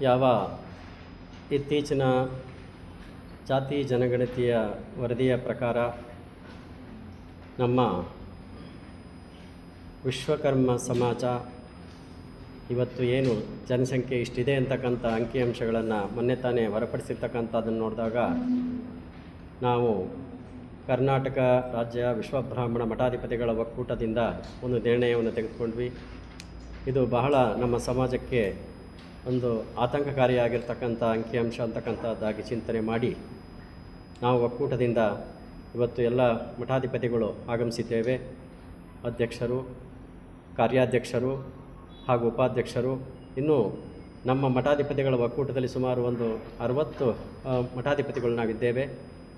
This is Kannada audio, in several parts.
ಯಾವ ಇತ್ತೀಚಿನ ಜಾತಿ ಜನಗಣತಿಯ ವರದಿಯ ಪ್ರಕಾರ ನಮ್ಮ ವಿಶ್ವಕರ್ಮ ಸಮಾಜ ಇವತ್ತು ಏನು ಜನಸಂಖ್ಯೆ ಇಷ್ಟಿದೆ ಅಂತಕ್ಕಂಥ ಅಂಕಿಅಂಶಗಳನ್ನು ಮೊನ್ನೆ ತಾನೇ ಹೊರಪಡಿಸಿರ್ತಕ್ಕಂಥದ್ದನ್ನು ನೋಡಿದಾಗ ನಾವು ಕರ್ನಾಟಕ ರಾಜ್ಯ ವಿಶ್ವಬ್ರಾಹ್ಮಣ ಮಠಾಧಿಪತಿಗಳ ಒಕ್ಕೂಟದಿಂದ ಒಂದು ನಿರ್ಣಯವನ್ನು ತೆಗೆದುಕೊಂಡ್ವಿ. ಇದು ಬಹಳ ನಮ್ಮ ಸಮಾಜಕ್ಕೆ ಒಂದು ಆತಂಕಕಾರಿಯಾಗಿರ್ತಕ್ಕಂಥ, ಅಂಕಿಅಂಶ ಅಂತಕ್ಕಂಥದ್ದಾಗಿ ಚಿಂತನೆ ಮಾಡಿ ನಾವು ಒಕ್ಕೂಟದಿಂದ ಇವತ್ತು ಎಲ್ಲ ಮಠಾಧಿಪತಿಗಳು ಆಗಮಿಸಿದ್ದೇವೆ. ಅಧ್ಯಕ್ಷರು, ಕಾರ್ಯಾಧ್ಯಕ್ಷರು ಹಾಗೂ ಉಪಾಧ್ಯಕ್ಷರು. ಇನ್ನು ನಮ್ಮ ಮಠಾಧಿಪತಿಗಳ ಒಕ್ಕೂಟದಲ್ಲಿ ಸುಮಾರು ಒಂದು ಅರವತ್ತು ಮಠಾಧಿಪತಿಗಳು ನಾವಿದ್ದೇವೆ.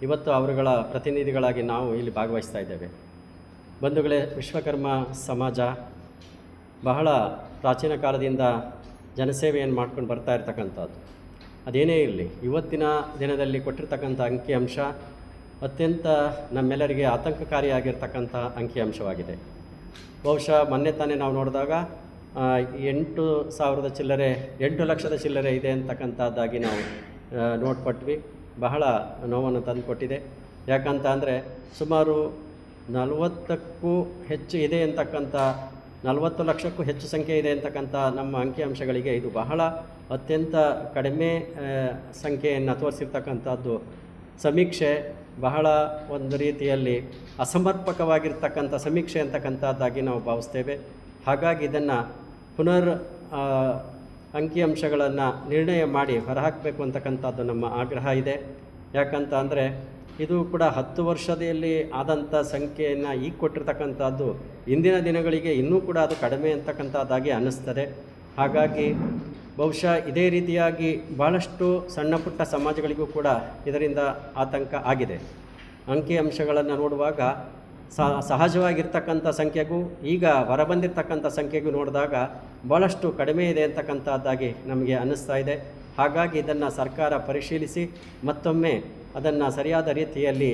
ಇವತ್ತು ಅವರುಗಳ ಪ್ರತಿನಿಧಿಗಳಾಗಿ ನಾವು ಇಲ್ಲಿ ಭಾಗವಹಿಸ್ತಾ ಇದ್ದೇವೆ. ಬಂಧುಗಳೇ, ವಿಶ್ವಕರ್ಮ ಸಮಾಜ ಬಹಳ ಪ್ರಾಚೀನ ಕಾಲದಿಂದ ಜನಸೇವೆಯನ್ನು ಮಾಡ್ಕೊಂಡು ಬರ್ತಾ ಇರ್ತಕ್ಕಂಥದ್ದು. ಅದೇನೇ ಇರಲಿ, ಇವತ್ತಿನ ದಿನದಲ್ಲಿ ಕೊಟ್ಟಿರ್ತಕ್ಕಂಥ ಅಂಕಿಅಂಶ ಅತ್ಯಂತ ನಮ್ಮೆಲ್ಲರಿಗೆ ಆತಂಕಕಾರಿಯಾಗಿರ್ತಕ್ಕಂಥ ಅಂಕಿಅಂಶವಾಗಿದೆ ಬಹುಶಃ ಮೊನ್ನೆ ತಾನೇ ನಾವು ನೋಡಿದಾಗ ಎಂಟು ಸಾವಿರದ ಚಿಲ್ಲರೆ, ಎಂಟು ಲಕ್ಷದ ಚಿಲ್ಲರೆ ಇದೆ ಅಂತಕ್ಕಂಥದ್ದಾಗಿ ನಾವು ನೋಡ್ಪಟ್ವಿ ಬಹಳ ನೋವನ್ನು ತಂದುಕೊಟ್ಟಿದೆ. ಯಾಕಂತ ಅಂದರೆ ಸುಮಾರು ನಲವತ್ತಕ್ಕೂ ಹೆಚ್ಚು ಇದೆ ಅಂತಕ್ಕಂಥ ನಲವತ್ತು ಲಕ್ಷಕ್ಕೂ ಹೆಚ್ಚು ಸಂಖ್ಯೆ ಇದೆ ಅಂತಕ್ಕಂಥ ನಮ್ಮ ಅಂಕಿಅಂಶಗಳಿಗೆ ಇದು ಬಹಳ ಅತ್ಯಂತ ಕಡಿಮೆ ಸಂಖ್ಯೆಯನ್ನು ತೋರಿಸಿರ್ತಕ್ಕಂಥದ್ದು. ಸಮೀಕ್ಷೆ ಬಹಳ ಒಂದು ರೀತಿಯಲ್ಲಿ ಅಸಮರ್ಪಕವಾಗಿರ್ತಕ್ಕಂಥ ಸಮೀಕ್ಷೆ ಅಂತಕ್ಕಂಥದ್ದಾಗಿ ನಾವು ಭಾವಿಸ್ತೇವೆ. ಹಾಗಾಗಿ ಇದನ್ನು ಪುನರ್ ಅಂಕಿಅಂಶಗಳನ್ನು ನಿರ್ಣಯ ಮಾಡಿ ಹೊರಹಾಕಬೇಕು ಅಂತಕ್ಕಂಥದ್ದು ನಮ್ಮ ಆಗ್ರಹ ಇದೆ. ಯಾಕಂತ ಅಂದರೆ ಇದು ಕೂಡ ಹತ್ತು ವರ್ಷದಲ್ಲಿ ಆದಂಥ ಸಂಖ್ಯೆಯನ್ನು ಈಗ ಕೊಟ್ಟಿರ್ತಕ್ಕಂಥದ್ದು. ಇಂದಿನ ದಿನಗಳಿಗೆ ಇನ್ನೂ ಕೂಡ ಅದು ಕಡಿಮೆ ಅಂತಕ್ಕಂಥದ್ದಾಗಿ ಅನ್ನಿಸ್ತದೆ. ಹಾಗಾಗಿ ಬಹುಶಃ ಇದೇ ರೀತಿಯಾಗಿ ಭಾಳಷ್ಟು ಸಣ್ಣ ಪುಟ್ಟ ಸಮಾಜಗಳಿಗೂ ಕೂಡ ಇದರಿಂದ ಆತಂಕ ಆಗಿದೆ. ಅಂಕಿಅಂಶಗಳನ್ನು ನೋಡುವಾಗ ಸಹ ಸಹಜವಾಗಿರ್ತಕ್ಕಂಥ ಸಂಖ್ಯೆಗೂ ಈಗ ಹೊರಬಂದಿರ್ತಕ್ಕಂಥ ಸಂಖ್ಯೆಗೂ ನೋಡಿದಾಗ ಭಾಳಷ್ಟು ಕಡಿಮೆ ಇದೆ ಅಂತಕ್ಕಂಥದ್ದಾಗಿ ನಮಗೆ ಅನ್ನಿಸ್ತಾ ಇದೆ. ಹಾಗಾಗಿ ಇದನ್ನು ಸರ್ಕಾರ ಪರಿಶೀಲಿಸಿ ಮತ್ತೊಮ್ಮೆ ಅದನ್ನು ಸರಿಯಾದ ರೀತಿಯಲ್ಲಿ